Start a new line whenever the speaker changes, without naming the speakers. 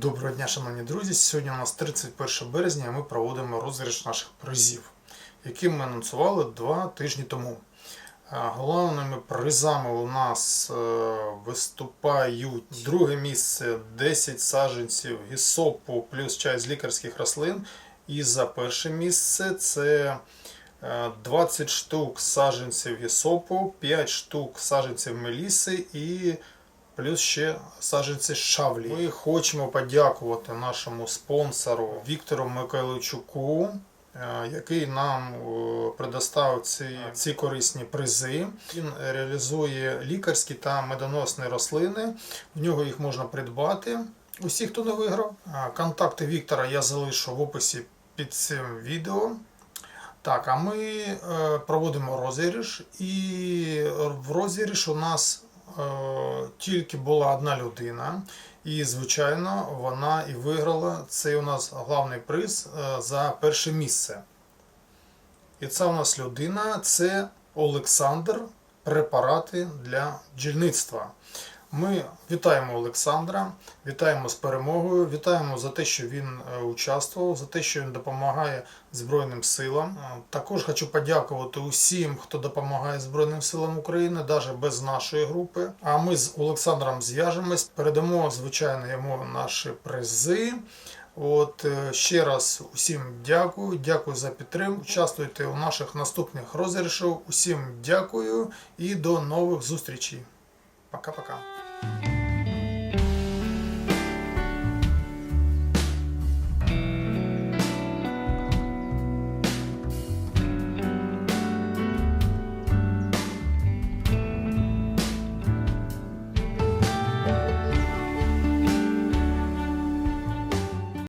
Доброго дня, шановні друзі. Сьогодні у нас 31 березня і ми проводимо розіграш наших призів, які ми анонсували два тижні тому. Е, Головними призами у нас е, виступають друге місце 10 саджанців гісопу плюс чай з лікарських рослин. І за перше місце це е, 20 штук саджанців гісопу, 5 штук саджанців меліси і плюс ще саджанці шавлі. Ми хочемо подякувати нашому спонсору Віктору Миколайчуку, е, який нам е, предоставив ці, ці корисні призи. Він реалізує лікарські та медоносні рослини. В нього їх можна придбати. Усі, хто не виграв. Е, Контакти Віктора я залишу в описі під цим відео. Так, а ми проводимо розіграш, і в розіграш у нас тільки була одна людина, і, звичайно, вона і виграла цей у нас головний приз е, за перше місце. І це у нас людина це Олександр, препарати для бджільництва. Ми вітаємо Олександра, вітаємо з перемогою, вітаємо за те, що він е, участвував, за те, що він допомагає Збройним силам. Е, Також хочу подякувати усім, хто допомагає Збройним силам України, навіть без нашої групи. А ми з Олександром зв'яжемось, передамо, звичайно, йому наші призи. От е, ще раз усім дякую, дякую за підтримку. Участвуйте у наших наступних розіграшах. Усім дякую і до нових зустрічей. Pra cá.